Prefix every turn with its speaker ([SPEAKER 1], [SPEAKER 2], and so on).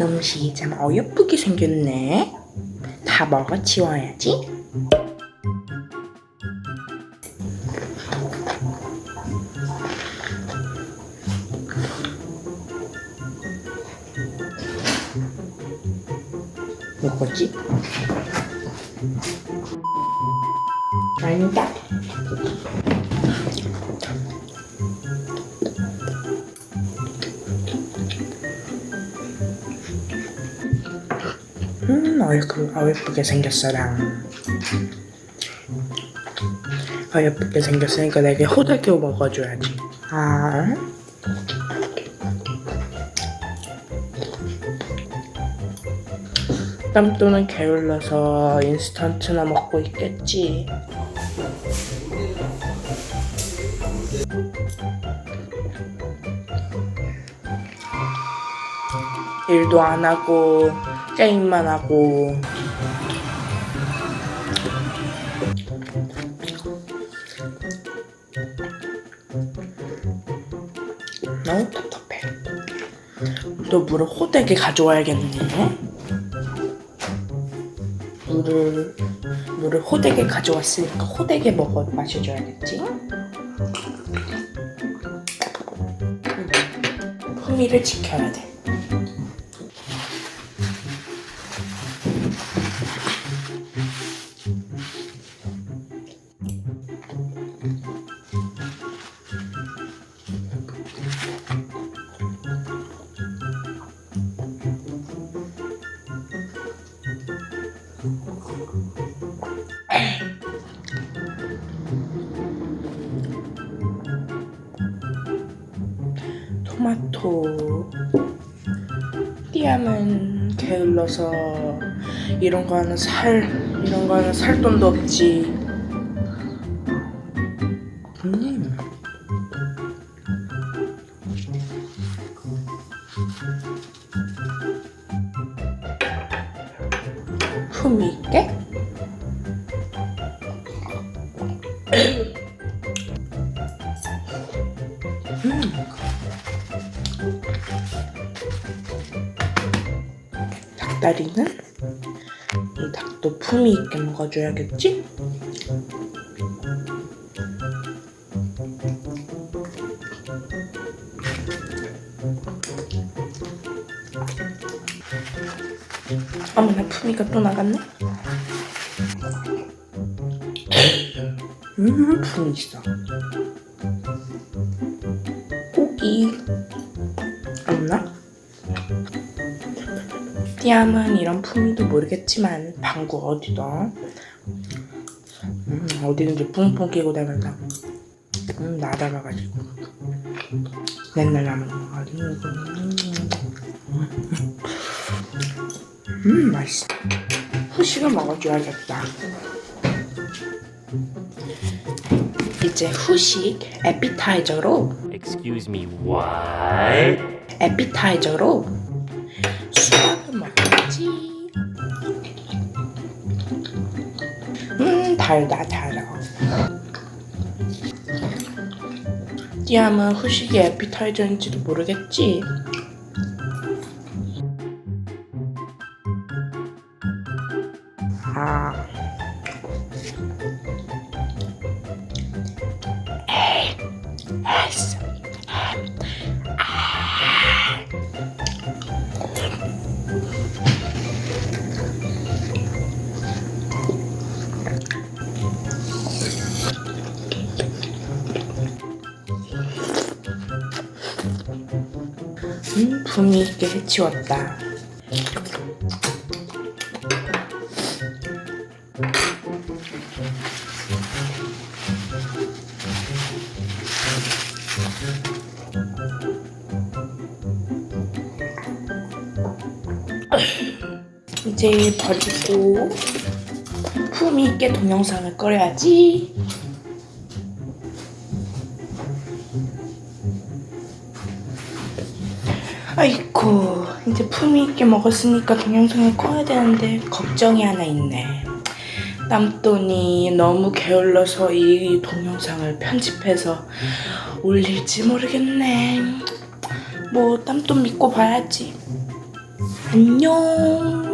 [SPEAKER 1] 음식이 참 어여쁘게 생겼네. 다 먹어 치워야지. 뭐지? 아니다. 음, 어이구, 어예쁘게 생겼어라. 어예쁘게 생겼으니까 내게 호들교 먹어줘야지. 아. 땀또는 게을러서 인스턴트나 먹고 있겠지. 일도 안 하고 게임만 하고 너무 답답해. 또 물을 호되게 가져와야겠네. 물을 물을 호되게 가져왔으니까 호되게 먹어 마셔줘야겠지. 품위를 지켜야 돼. 토마토. 띠암은 게을러서 이런 거 하는 살 이런 거 하는 살 돈도 없지. 음. 품위 있게 닭다리는 이 닭도 품위 있게 먹어줘야겠지? 어머나 품위가 또 나갔네? 음 품위 있어 고기 없나? 띠암은 이런 품위도 모르겠지만 방구 어디다 음, 어디든지 뿡뿡 끼고 다닌다. 음, 나 닮아가지고. 맨날 나만 먹어가지고 음, 음 맛있어 후식을 먹어줘야겠다. 이제 후식 에피타이저로.
[SPEAKER 2] Excuse me, what?
[SPEAKER 1] 에피타이저로 수박을 먹겠지. 음, 달다, 달아. 띠암은 후식이 에피타이저인지도 모르겠지. 아. 에이, 아이 음, 품위 있게 해치웠다. 이제 버리고 품위 있게 동영상을 꺼려야지. 아이고 이제 품위 있게 먹었으니까 동영상을 꺼야 되는데 걱정이 하나 있네. 땀돈이 너무 게을러서 이 동영상을 편집해서 올릴지 모르겠네. 뭐땀좀 믿고 봐야지. 안녕.